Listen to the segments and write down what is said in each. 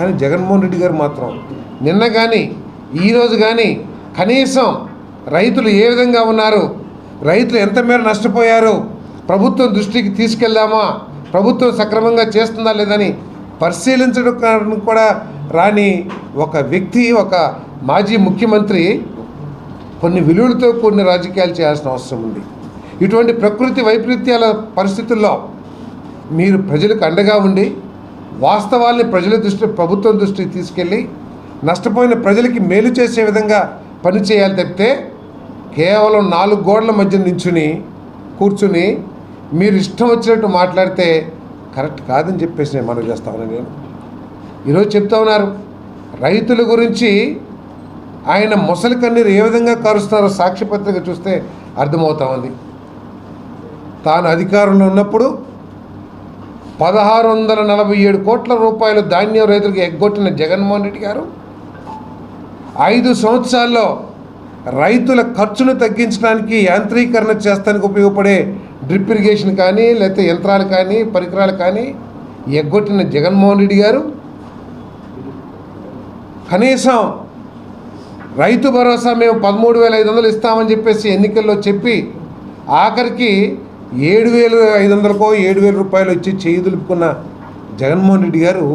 కానీ జగన్మోహన్ రెడ్డి గారు మాత్రం. నిన్న కానీ ఈరోజు కానీ కనీసం రైతులు ఏ విధంగా ఉన్నారు? రైతులు ఎంత మేర నష్టపోయారు? ప్రభుత్వం దృష్టికి తీసుకెళ్దామా ప్రభుత్వం సక్రమంగా చేస్తుందా లేదని పరిశీలించడం కూడా రాని ఒక వ్యక్తి ఒక మాజీ ముఖ్యమంత్రి కొన్ని విలువలతో కొన్ని రాజకీయాలు చేయాల్సిన అవసరం ఉంది. ఇటువంటి ప్రకృతి వైపరీత్యాల పరిస్థితుల్లో మీరు ప్రజలకు అండగా ఉండి వాస్తవాల్ని ప్రజల దృష్టి ప్రభుత్వం దృష్టికి తీసుకెళ్ళి నష్టపోయిన ప్రజలకి మేలు చేసే విధంగా పనిచేయాలి తప్పితే కేవలం నాలుగు గోడల మధ్య నించుని కూర్చుని మీరు ఇష్టం వచ్చినట్టు మాట్లాడితే కరెక్ట్ కాదని చెప్పేసి నేను మనం చేస్తాను నేను. ఈరోజు చెప్తా ఉన్నారు రైతుల గురించి ఆయన మొసలి కన్నీరు ఏ విధంగా కారుస్తున్నారో సాక్షిపత్రిక చూస్తే అర్థమవుతా ఉంది. తాను అధికారంలో ఉన్నప్పుడు పదహారు వందల నలభై ఏడు కోట్ల రూపాయలు ధాన్యం రైతులకు ఎగ్గొట్టిన జగన్మోహన్ రెడ్డి గారు ఐదు సంవత్సరాల్లో రైతుల ఖర్చును తగ్గించడానికి యాంత్రీకరణ చేస్తానికి ఉపయోగపడే డ్రిప్ ఇరిగేషన్ కానీ లేకపోతే యంత్రాలు కానీ పరికరాలు కానీ ఎగ్గొట్టిన జగన్మోహన్ రెడ్డి గారు. కనీసం రైతు భరోసా మేము పదమూడు వేల ఐదు వందలు ఇస్తామని చెప్పేసి ఎన్నికల్లో చెప్పి ఆఖరికి ఏడు వేలు ఐదు వందలకో ఏడు వేల రూపాయలు వచ్చి చేయి దులుపుకున్న జగన్మోహన్ రెడ్డి గారు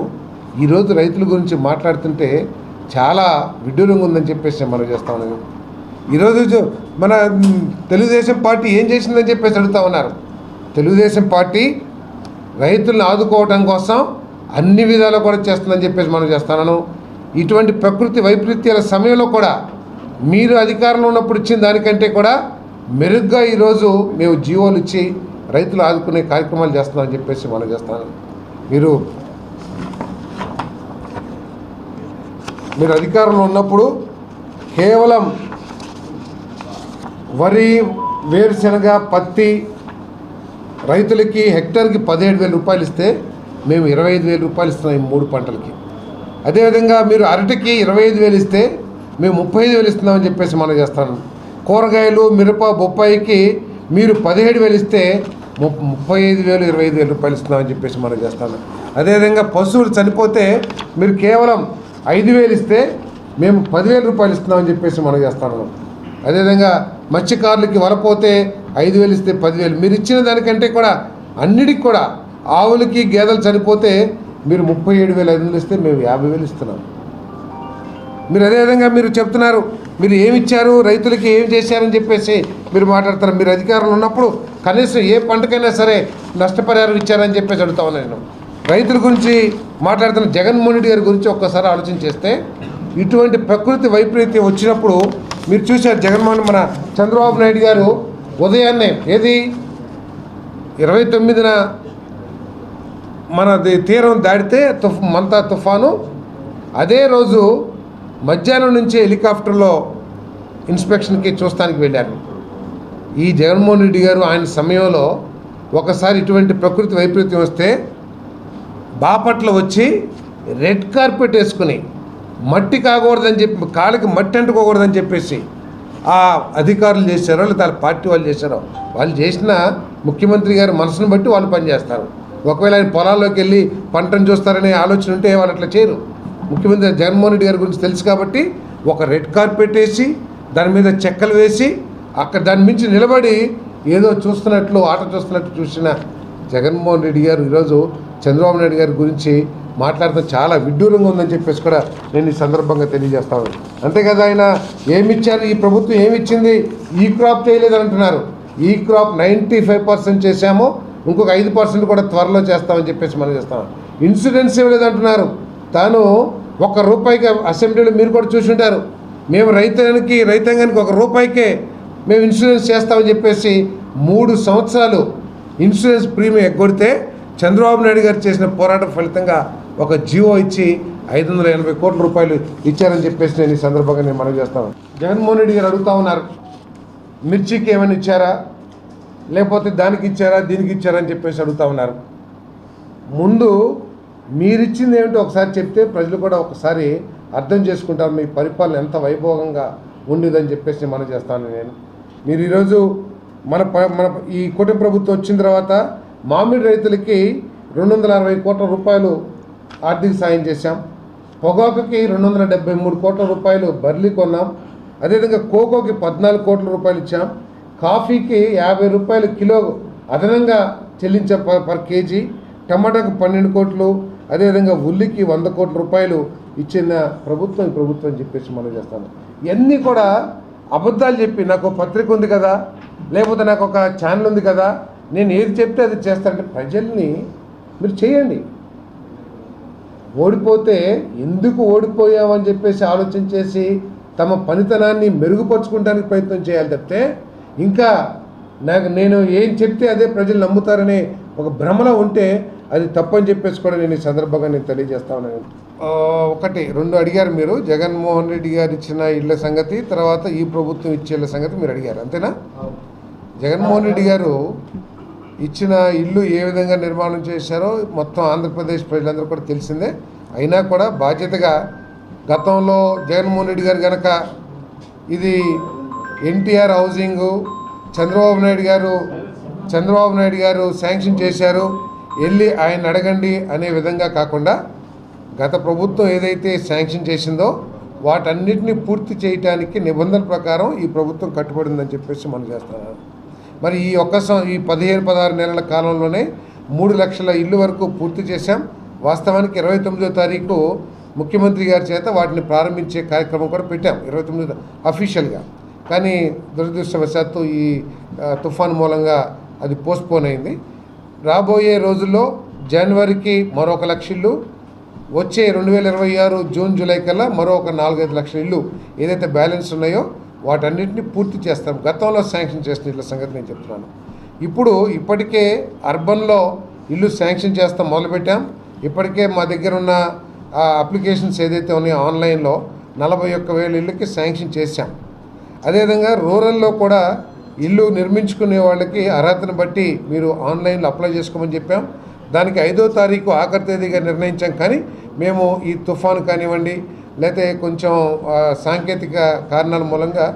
ఈరోజు రైతుల గురించి మాట్లాడుతుంటే చాలా విడ్డూరంగా ఉందని చెప్పేసి మనం చేస్తా ఉన్నాను. ఈరోజు మన తెలుగుదేశం పార్టీ ఏం చేసిందని చెప్పేసి అడుగుతా ఉన్నారు. తెలుగుదేశం పార్టీ రైతులను ఆదుకోవడం కోసం అన్ని విధాలు కూడా చేస్తుందని చెప్పేసి మనం చేస్తున్నాను ఇటువంటి ప్రకృతి వైపరీత్యాల సమయంలో కూడా మీరు అధికారంలో ఉన్నప్పుడు ఇచ్చిన దానికంటే కూడా మెరుగ్గా ఈరోజు మేము జీవోలు ఇచ్చి రైతులు ఆదుకునే కార్యక్రమాలు చేస్తున్నామని చెప్పేసి మనం చేస్తాను మీరు మీరు అధికారంలో ఉన్నప్పుడు కేవలం వరి వేరుశనగ పత్తి రైతులకి హెక్టార్కి పదిహేడు వేల రూపాయలు ఇస్తే మేము ఇరవై ఐదు వేల రూపాయలు ఇస్తున్నాం ఈ మూడు పంటలకి. అదేవిధంగా మీరు అరటికి ఇరవై ఐదు వేలు ఇస్తే మేము ముప్పై ఐదు వేలు ఇస్తున్నామని చెప్పేసి మనం చేస్తాను కూరగాయలు మిరప బొప్పాయికి మీరు పదిహేడు వేలు ఇస్తే ముప్పై ఐదు వేలు ఇరవై ఐదు వేలు రూపాయలు ఇస్తున్నామని చెప్పేసి మనం చేస్తాను. అదేవిధంగా పశువులు చనిపోతే మీరు కేవలం ఐదు వేలు ఇస్తే మేము పదివేల రూపాయలు ఇస్తున్నామని చెప్పేసి మనం చేస్తాను. అదేవిధంగా మత్స్యకారులకి వలపోతే ఐదు వేలు ఇస్తే పదివేలు. మీరు ఇచ్చిన దానికంటే కూడా అన్నిటికి కూడా ఆవులకి గేదెలు చనిపోతే మీరు ముప్పై ఏడు వేల ఐదు వందలు ఇస్తే మేము యాభై వేలు ఇస్తున్నాం. మీరు అదేవిధంగా మీరు చెప్తున్నారు మీరు ఏమిచ్చారు? రైతులకి ఏం చేశారని చెప్పేసి మీరు మాట్లాడతారు. మీరు అధికారంలో ఉన్నప్పుడు కనీసం ఏ పంటకైనా సరే నష్టపరిహారం ఇచ్చారని చెప్పేసి అడుగుతా నేను. రైతుల గురించి మాట్లాడుతున్న జగన్మోహన్ రెడ్డి గారి గురించి ఒక్కసారి ఆలోచన చేస్తే ఇటువంటి ప్రకృతి వైపరీత్యం వచ్చినప్పుడు మీరు చూశారు జగన్మోహన్ మన చంద్రబాబు నాయుడు గారు ఉదయాన్నే ఏది? ఇరవై తొమ్మిదిన మన తీరం దాటితే తుఫ్ మంతా తుఫాను. అదే రోజు మధ్యాహ్నం నుంచే హెలికాప్టర్లో ఇన్స్పెక్షన్కి చూస్తానికి వెళ్ళారు. ఈ జగన్మోహన్ రెడ్డి గారు ఆయన సమయంలో ఒకసారి ఇటువంటి ప్రకృతి వైపరీత్యం వస్తే బాపట్ల వచ్చి రెడ్ కార్పెట్ వేసుకుని మట్టి కాకూడదని చెప్పి కాళ్ళకి మట్టి అంటుకోకూడదని చెప్పేసి ఆ అధికారులు చేశారో లేదా పార్టీ వాళ్ళు చేశారో వాళ్ళు చేసిన ముఖ్యమంత్రి గారి మనసును బట్టి వాళ్ళు పనిచేస్తారు. ఒకవేళ ఆయన పొలాల్లోకి వెళ్ళి పంటను చూస్తారనే ఆలోచన ఉంటే వాళ్ళు అట్లా చేయరు. ముఖ్యమంత్రి జగన్మోహన్ రెడ్డి గారి గురించి తెలుసు కాబట్టి ఒక రెడ్ కార్పెట్ వేసి దాని మీద చెక్కలు వేసి అక్కడ దాని మించి నిలబడి ఏదో చూస్తున్నట్లు ఆట చూస్తున్నట్టు చూసిన జగన్మోహన్ రెడ్డి గారు ఈరోజు చంద్రబాబు నాయుడు గారి గురించి మాట్లాడటం చాలా విడ్డూరంగా ఉందని చెప్పేసి కూడా నేను ఈ సందర్భంగా తెలియజేస్తాను అంతే కదా ఆయన ఏమిచ్చారు? ఈ ప్రభుత్వం ఏమిచ్చింది? ఈ క్రాప్ చేయలేదు అంటున్నారు. ఈ క్రాప్ నైంటీ ఫైవ్ పర్సెంట్ చేశాము ఇంకొక ఐదు పర్సెంట్ కూడా త్వరలో చేస్తామని చెప్పేసి మనం చేస్తాం. ఇన్సూరెన్స్ ఇవ్వలేదు అంటున్నారు. తాను ఒక రూపాయికి అసెంబ్లీలో మీరు కూడా చూసి ఉంటారు. మేము రైతానికి రైతాంగానికి ఒక రూపాయికే మేము ఇన్సూరెన్స్ చేస్తామని చెప్పేసి మూడు సంవత్సరాలు ఇన్సూరెన్స్ ప్రీమియం ఎగ్గొడితే చంద్రబాబు నాయుడు గారు చేసిన పోరాటం ఫలితంగా ఒక జీవో ఇచ్చి ఐదు వందల ఎనభై కోట్ల రూపాయలు ఇచ్చారని చెప్పేసి నేను ఈ సందర్భంగా నేను మనవి చేస్తాను జగన్మోహన్ రెడ్డి గారు అడుగుతా ఉన్నారు మిర్చికి ఏమైనా ఇచ్చారా? లేకపోతే దానికి ఇచ్చారా దీనికి ఇచ్చారా అని చెప్పేసి అడుగుతా ఉన్నారు. ముందు మీరిచ్చింది ఏమిటో ఒకసారి చెప్తే ప్రజలు కూడా ఒకసారి అర్థం చేసుకుంటారు మీ పరిపాలన ఎంత వైభవంగా ఉండేదని చెప్పేసి మనం చేస్తాను నేను. మీరు ఈరోజు మన ప- మన ఈ కూటమి ప్రభుత్వం వచ్చిన తర్వాత మామిడి రైతులకి రెండు వందల అరవై కోట్ల రూపాయలు ఆర్థిక సాయం చేశాం. పొగాకుకి రెండు వందల డెబ్బై మూడు కోట్ల రూపాయలు బర్లీ కొన్నాం. అదేవిధంగా కోకోకి పద్నాలుగు కోట్ల రూపాయలు ఇచ్చాం. కాఫీకి యాభై రూపాయలు కిలో అదనంగా చెల్లించాం పర్ కేజీ. టమాటాకు పన్నెండు కోట్లు. అదేవిధంగా ఉల్లికి వంద కోట్ల రూపాయలు ఇచ్చిన ప్రభుత్వం ఈ ప్రభుత్వం అని చెప్పేసి మనం చేస్తాను. ఇవన్నీ కూడా అబద్ధాలు చెప్పి నాకు పత్రిక ఉంది కదా లేకపోతే నాకు ఒక ఛానల్ ఉంది కదా నేను ఏది చెప్తే అది చేస్తానంటే ప్రజల్ని మీరు చేయండి. ఓడిపోతే ఎందుకు ఓడిపోయామని చెప్పేసి ఆలోచన చేసి తమ పనితనాన్ని మెరుగుపరుచుకోవడానికి ప్రయత్నం చేయాలి తప్పితే ఇంకా నాకు నేను ఏం చెప్తే అదే ప్రజలు నమ్ముతారనే ఒక భ్రమలో ఉంటే అది తప్పని చెప్పేసి కూడా నేను ఈ సందర్భంగా నేను తెలియజేస్తా ఉన్నాను. ఒకటి రెండు అడిగారు మీరు. జగన్మోహన్ రెడ్డి గారు ఇచ్చిన ఇళ్ళ సంగతి తర్వాత ఈ ప్రభుత్వం ఇచ్చే ఇళ్ళ సంగతి మీరు అడిగారు. అంతేనా? జగన్మోహన్ రెడ్డి గారు ఇచ్చిన ఇల్లు ఏ విధంగా నిర్మాణం చేశారో మొత్తం ఆంధ్రప్రదేశ్ ప్రజలందరూ కూడా తెలిసిందే. అయినా కూడా బాధ్యతగా గతంలో జగన్మోహన్ రెడ్డి గారు కనుక ఇది ఎన్టీఆర్ హౌసింగ్ చంద్రబాబు నాయుడు గారు చంద్రబాబు నాయుడు గారు శాంక్షన్ చేశారు. వెళ్ళి ఆయన అడగండి అనే విధంగా కాకుండా గత ప్రభుత్వం ఏదైతే శాంక్షన్ చేసిందో వాటన్నిటిని పూర్తి చేయటానికి నిబంధనల ప్రకారం ఈ ప్రభుత్వం కట్టుబడిందని చెప్పేసి మనం చేస్తున్నాం. మరి ఈ ఒక్క సం- ఈ పదిహేను పదహారు నెలల కాలంలోనే మూడు లక్షల ఇల్లు వరకు పూర్తి చేశాం. వాస్తవానికి ఇరవై తొమ్మిదో తారీఖు ముఖ్యమంత్రి గారి చేత వాటిని ప్రారంభించే కార్యక్రమం కూడా పెట్టాం. ఇరవై తొమ్మిది అఫీషియల్గా కానీ దురదృష్టవశాత్తు ఈ తుఫాన్ మూలంగా అది పోస్ట్పోన్ అయింది. రాబోయే రోజుల్లో జనవరికి మరొక లక్ష ఇల్లు వచ్చే రెండు వేల ఇరవై ఆరు జూన్ జూలై కల్లా మరో ఒక నాలుగైదు లక్షల ఇల్లు ఏదైతే బ్యాలెన్స్ ఉన్నాయో వాటన్నిటిని పూర్తి చేస్తాం. గతంలో శాంక్షన్ చేసిన ఇళ్ళ సంగతి నేను చెప్తున్నాను. ఇప్పుడు ఇప్పటికే అర్బన్లో ఇల్లు శాంక్షన్ చేస్తాం మొదలుపెట్టాం. ఇప్పటికే మా దగ్గర ఉన్న అప్లికేషన్స్ ఏదైతే ఉన్నాయో ఆన్లైన్లో నలభై ఒక్క వేల ఇళ్ళకి శాంక్షన్ చేశాం. అదేవిధంగా రూరల్లో కూడా ఇల్లు నిర్మించుకునే వాళ్ళకి అర్హతను బట్టి మీరు ఆన్లైన్లో అప్లై చేసుకోమని చెప్పాం. దానికి ఐదో తారీఖు ఆఖరి తేదీగా నిర్ణయించాం. కానీ మేము ఈ తుఫాను కానివ్వండి లేకపోతే కొంచెం సాంకేతిక కారణాల మూలంగా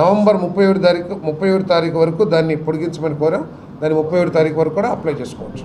నవంబర్ ముప్పై ఏడు తారీఖు ముప్పై ఏడు తారీఖు వరకు దాన్ని పొడిగించమని కోరాం. దాన్ని ముప్పై ఏడు తారీఖు వరకు కూడా అప్లై చేసుకోవచ్చు.